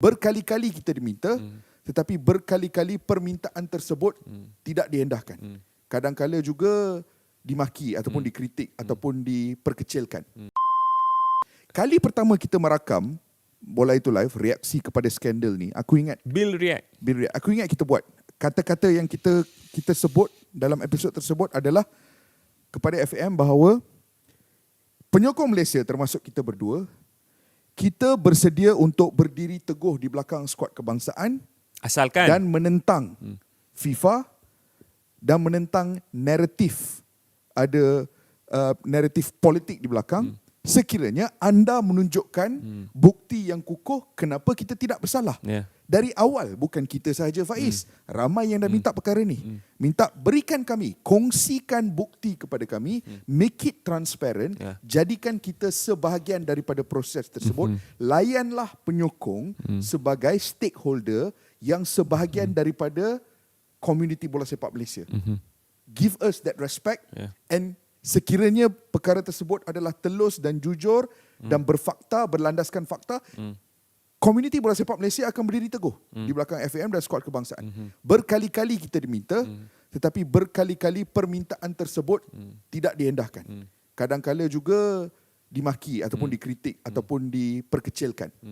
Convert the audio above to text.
Berkali-kali kita diminta hmm. tetapi berkali-kali permintaan tersebut hmm. tidak diendahkan. Hmm. Kadang-kala juga dimaki ataupun hmm. dikritik hmm. ataupun diperkecilkan. Hmm. Kali pertama kita merakam bola itu live reaksi kepada skandal ni, aku ingat Bill react. Bill react. Aku ingat kita buat kata-kata yang kita kita sebut dalam episod tersebut adalah kepada FM bahawa penyokong Malaysia termasuk kita berdua kita bersedia untuk berdiri teguh di belakang skuad kebangsaan Asalkan dan menentang hmm. FIFA dan menentang naratif ada uh, naratif politik di belakang hmm. sekiranya anda menunjukkan hmm. bukti yang kukuh kenapa kita tidak bersalah. Yeah. Dari awal bukan kita sahaja Faiz, hmm. ramai yang dah minta hmm. perkara ni. Hmm. Minta berikan kami, kongsikan bukti kepada kami, hmm. make it transparent, yeah. jadikan kita sebahagian daripada proses tersebut. Hmm. Layanlah penyokong hmm. sebagai stakeholder yang sebahagian hmm. daripada komuniti bola sepak Malaysia. Hmm. Give us that respect yeah. and sekiranya perkara tersebut adalah telus dan jujur hmm. dan berfakta, berlandaskan fakta, hmm komuniti bola sepak Malaysia akan berdiri teguh hmm. di belakang FAM dan skuad kebangsaan. Hmm. Berkali-kali kita diminta hmm. tetapi berkali-kali permintaan tersebut hmm. tidak diendahkan. Hmm. Kadang-kala juga dimaki ataupun hmm. dikritik hmm. ataupun diperkecilkan. Hmm.